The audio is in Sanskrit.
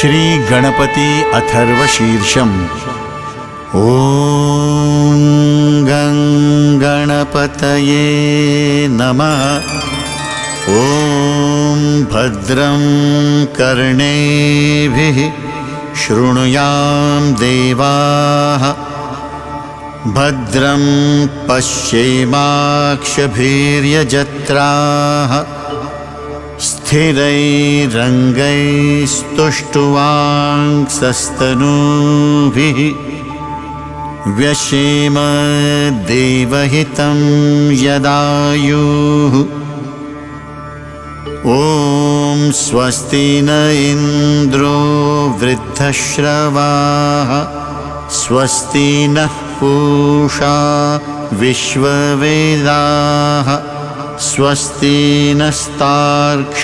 श्रीगणपति अथर्वशीर्षम्। ॐ गं गणपतये नमः। ॐ भद्रं कर्णेभिः शृणुयां देवाः। भद्रं पश्येमाक्षभीर्यजत्राः स्थिरैरङ्गैस्तुष्टुवाङ्सस्तनूभिः व्यशेम देवहितं यदायुः। ॐ स्वस्ति न इन्द्रो वृद्धश्रवाः स्वस्ति नः पूषा विश्ववेदाः स्वस्ति नस्तार्क्ष